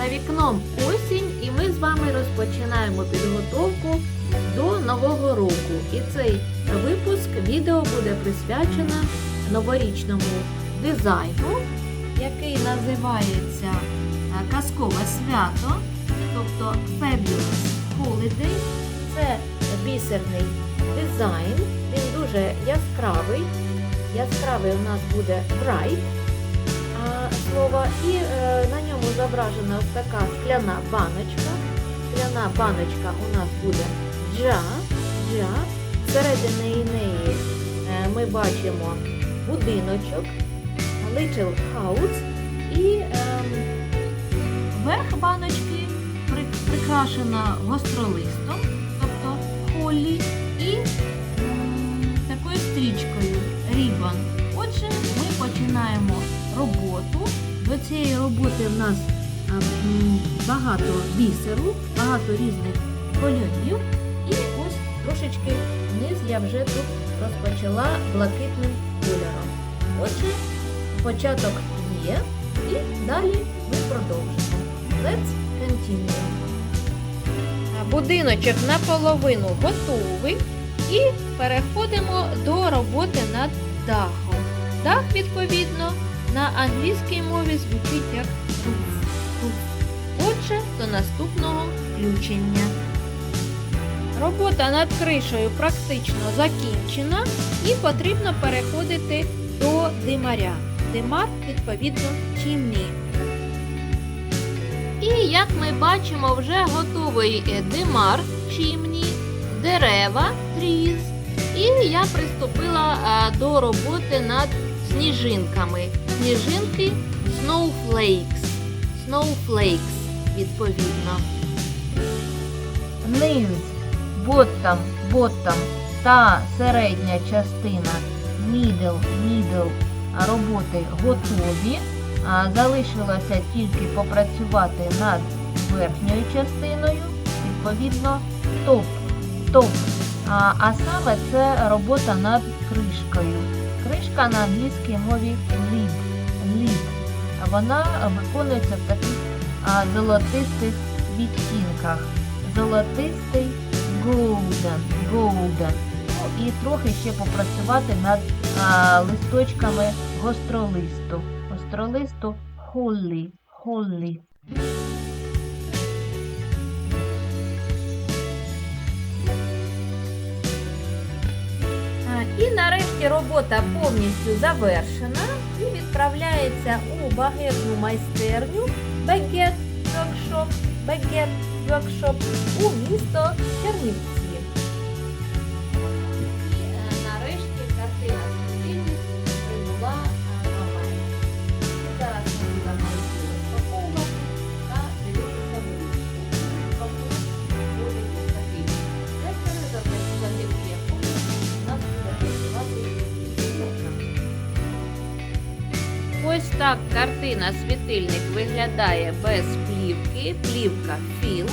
За вікном осінь, і ми з вами розпочинаємо підготовку до нового року. І цей випуск відео буде присвячено новорічному дизайну, який називається е, Казкове свято, тобто Fabulous Holiday. Це бісерний дизайн. Він дуже яскравий. Яскравий у нас буде bright а, слово, і е, на ньому зображена така скляна баночка. Скляна баночка у нас буде джа, джа. Всередині неї е, ми бачимо будиночок, little house і ем, верх баночки прикрашена гостролистом, цієї роботи в нас багато бісеру, багато різних кольорів. І ось трошечки вниз я вже тут розпочала блакитним кольором. Отже, початок є, і далі ми продовжимо. Let's continue. Будиночок наполовину готовий і переходимо до роботи над дахом. Дах, відповідно, на англійській мові звучить як roof. Roof. Отже, до наступного включення. Робота над кришею практично закінчена і потрібно переходити до димаря. Димар, відповідно, чимні. І як ми бачимо, вже готовий димар чимні, дерева тріз. І я приступила е, до роботи над сніжинками. Сніжинки snowflakes. Snowflakes, відповідно. Низ, bottom, bottom та середня частина middle, middle роботи готові. Залишилося тільки попрацювати над верхньою частиною, відповідно, топ, топ. А, саме це робота над кришкою. Кришка на англійській мові lid, lid. Вона виконується в таких золотистих відтінках. Золотистий golden, golden. Ну і трохи ще попрацювати над а, листочками гостролисту. Гостролисту холлі, холлі. І нарешті робота повністю завершена і відправляється у багетну майстерню Baguette Workshop, Baguette Workshop у місто Чернівці. Ось так картина світильник виглядає без плівки. Плівка фільм,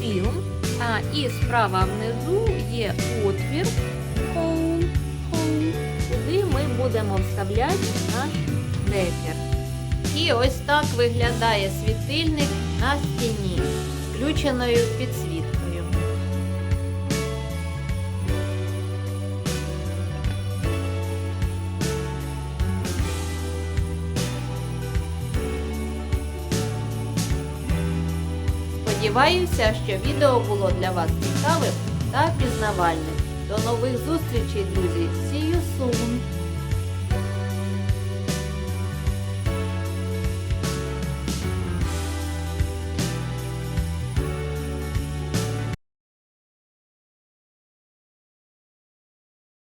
фільм. А і справа внизу є отвір hole, hole, куди ми будемо вставляти наш декер. І ось так виглядає світильник на стіні включеною підсвіткою. Сподіваюся, що відео було для вас цікавим та пізнавальним. До нових зустрічей, друзі! See you soon!